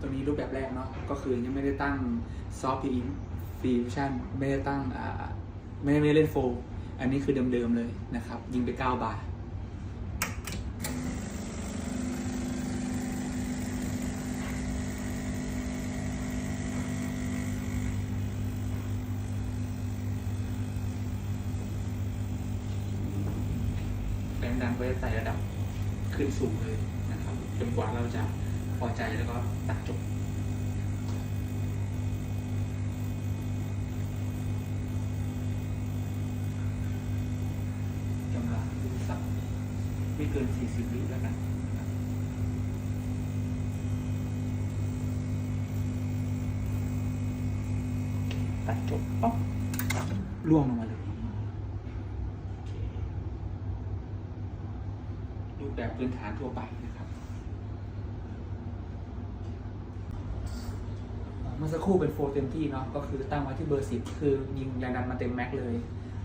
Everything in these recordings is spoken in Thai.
ตัวนี้รูปแบบแรกเนาะก็คือยังไม่ได้ตั้งซอฟต์พีฟีชั่นไม่ได้ตั้งอ่าไม่ได้ไม่ได้เล่นโฟลอันนี้คือเดิมๆเลยนะครับ ยิงไป 9 บาทแรงดันก็จะไต่ระดับขึ้นสูงเลยนะครับจนกว่าเราจะ พอใจแล้วก็ตัดจบกำลังสักไม่เกิน 40วิแล้วกันตัดจบป๊อกล่วงลงมาเลยรูปแบบพื้นฐานทั่วไปนะครับ เมื่อสักครู่เป็นโฟร์เต็มที่เนาะก็คือตั้งไว้ที่เบอร์สิบคือยิงแรงดันมาเต็มแม็กเลย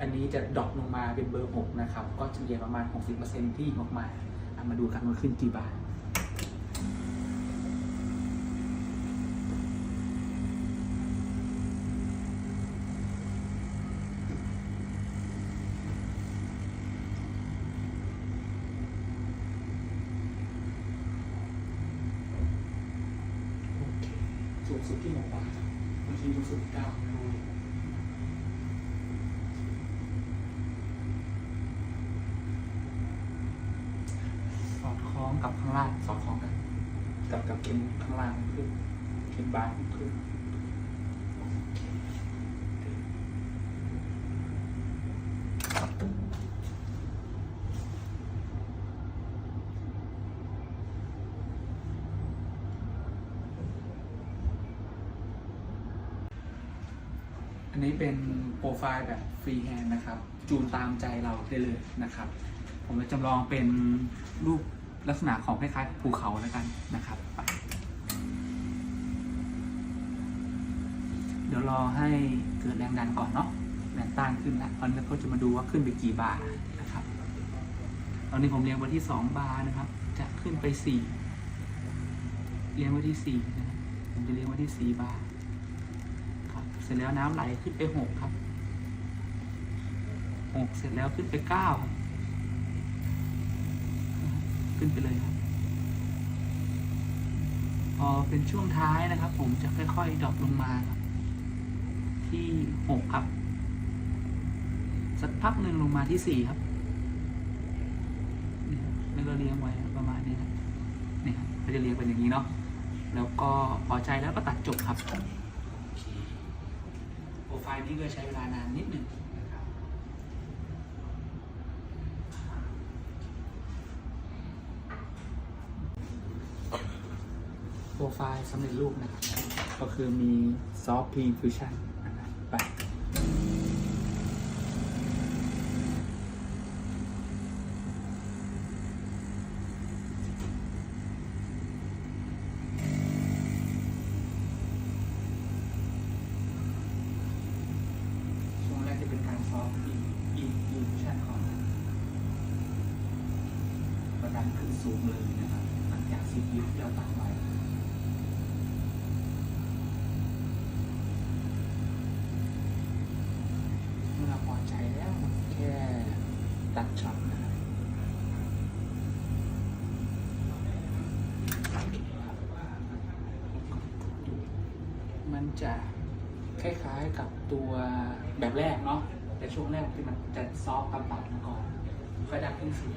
อันนี้จะดรอปลงมาเป็นเบอร์หกนะครับ ก็เฉลี่ยประมาณ 60%ที่ยิงออกมาอะมาดูกันว่าขึ้นกี่บาท สูงสุดที่หกบาทบางทีสูงสุดเก้าสอดคล้องกับข้างล่างสอดคล้องกันกับกับเข็มข้างล่างขึ้นเข็มบาร์ขึ้นโอเค อันนี้เป็นโปรไฟล์แบบฟรีแฮนด์นะครับ จูนตามใจเราได้เลยนะครับ ผมจะจำลองเป็นรูปลักษณะของคล้ายๆภูเขาแล้วกันนะครับ เดี๋ยวรอให้เกิดแรงดันก่อนเนาะแรงต้านขึ้นแล้วตอนนี้ก็จะมาดูว่าขึ้นไปกี่บาร์นะครับ ตอนนี้ผมเรียงไว้ที่ 2 บาร์นะครับ จะขึ้นไป 4 เรียงไว้ที่4นะครับผมจะเรียงไว้ที่ 4 บาร์ เสร็จแล้วน้ำไหลขึ้นไป6ครับ6เสร็จแล้วขึ้นไป9ขึ้นไปเลยครับ พอเป็นช่วงท้ายนะครับ ผมจะค่อยๆดรอปลงมาครับ ที่หกครับ สักพักหนึ่งลงมาที่สี่ครับนี่ครับแล้วก็เลี้ยงไว้ประมาณนี้ครับนี่ครับก็จะเลี้ยงเป็นอย่างนี้เนาะแล้วก็พอใจแล้วก็ตัดจบครับโอเคโปรไฟล์ นี้ก็ใช้เวลานานนิดหนึ่งนะครับโปรไฟล์สำเร็จรูปนะครับก็คือมีซอฟต์พีฟิวชั่นนะครับไปช่วงแรกจะเป็นการซอฟต์พีพีฟิวชั่นก่อนป ระดันขึ้นสูงเลยนะครับหลังจากสิบวิที่เราตั้งไว้เมื่อเราพอใจแล้วแค่ตัดช็อตนะครับมันจะคล้ายๆกับตัวแบบแรกเนาะแต่ช่วงแรกที่มันจะซอฟต์ต่ำๆมาก่อนค่อยดันขึ้นสูง